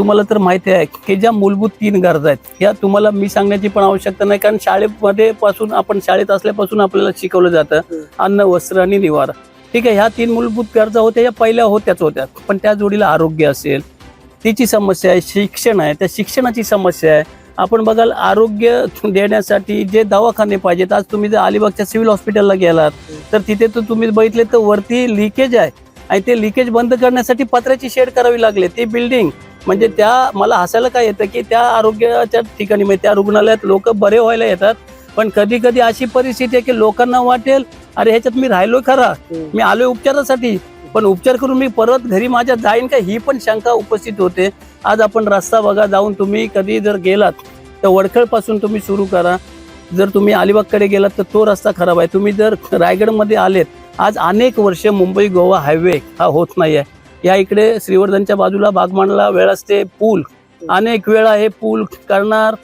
तुम्हाला तर माहिती आहे की ज्या मूलभूत तीन गरजा आहेत या तुम्हाला मी सांगण्याची पण आवश्यकता नाही कारण शाळेमध्ये पासून आपण शाळेत असल्यापासून आपल्याला शिकवलं जातं अन्न वस्त्र आणि निवारा. ठीक आहे ह्या तीन मूलभूत गरजा होत्या या पहिल्या होत्याच होत्या पण त्या जोडीला आरोग्य असेल तिची समस्या आहे शिक्षण आहे त्या शिक्षणाची समस्या आहे. आपण बघाल आरोग्य देण्यासाठी जे दवाखाने पाहिजेत आज तुम्ही जर अलिबागच्या सिव्हिल हॉस्पिटलला गेलात तर तिथे तर तुम्ही बघितले तर वरती लिकेज आहे आणि ते लिकेज बंद करण्यासाठी पत्र्याची शेड करावी लागले ती बिल्डिंग. म्हणजे त्या मला हसायला काय येतं की त्या आरोग्याच्या ठिकाणी म्हणजे त्या रुग्णालयात लोक बरे व्हायला येतात. पण कधी कधी अशी परिस्थिती आहे की लोकांना वाटेल अरे ह्याच्यात मी राहिलोय खरा. मी आलोय उपचारासाठी. पण उपचार करून मी परत घरी माझ्या जाईन का? ही पण शंका उपस्थित होते. आज आपण रस्ता बघा जाऊन तुम्ही कधी जर गेलात तर वडखळपासून तुम्ही सुरू करा. जर तुम्ही अलिबागकडे गेलात तर तो रस्ता खराब आहे. तुम्ही जर रायगडमध्ये आलेत आज अनेक वर्ष मुंबई गोवा हायवे हा होत नाही आहे या इकडे श्रीवर्धनच्या बाजूला बागमानला वेळ असते पूल. अनेक वेळा हे पूल करणार.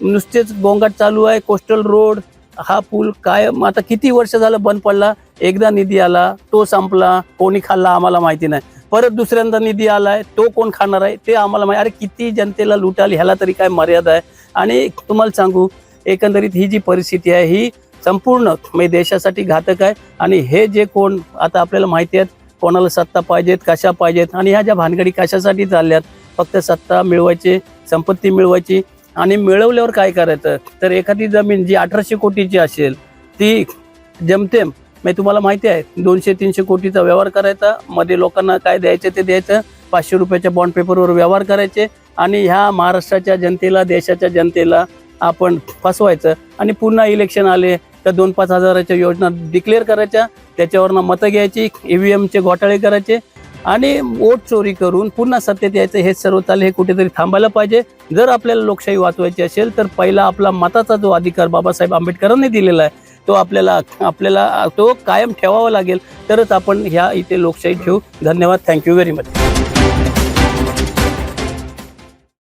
नुसतेच गोंगाट चालू आहे कोस्टल रोड. हा पूल काय आता किती वर्ष झालं बंद पडला? एकदा निधी आला तो संपला. कोणी खाल्ला आम्हाला माहिती नाही. परत दुसऱ्यांदा निधी आलाय तो कोण खाणार आहे? ते आम्हाला माहिती अरे किती जनतेला लुटाल ह्याला तरी काय मर्यादा आहे? आणि तुम्हाला सांगू एकंदरीत ही जी परिस्थिती आहे ही संपूर्ण म्हणजे देशासाठी घातक आहे. आणि हे जे कोण आता आपल्याला माहिती आहेत कोणाला सत्ता पाहिजेत कशा पाहिजेत आणि ह्या ज्या भानगडी कशासाठी चालल्यात? फक्त सत्ता मिळवायची संपत्ती मिळवायची आणि मिळवल्यावर काय करायचं? तर एखादी जमीन जी अठराशे कोटीची असेल ती जमतेम. मी तुम्हाला माहिती आहे दोनशे तीनशे कोटीचा व्यवहार करायचा. मध्ये लोकांना काय द्यायचं ते द्यायचं. पाचशे रुपयाच्या बॉन्ड पेपरवर व्यवहार करायचे आणि ह्या महाराष्ट्राच्या जनतेला देशाच्या जनतेला आपण फसवायचं. आणि पुन्हा इलेक्शन आले त्या दोन पाच हजाराच्या योजना डिक्लेअर करायच्या. त्याच्यावरनं मतं घ्यायची ईव्हीएमचे घोटाळे करायचे आणि वोट चोरी करून पुन्हा सत्तेत यायचं हे सर्व चालले हे कुठेतरी थांबायला पाहिजे. जर आपल्याला लोकशाही वाचवायची असेल तर पहिला आपला मताचा जो अधिकार बाबासाहेब आंबेडकरांनी दिलेला आहे तो आपल्याला आपल्याला तो कायम ठेवावा लागेल. तरच आपण ह्या इथे लोकशाही ठेवू. धन्यवाद. Thank you very much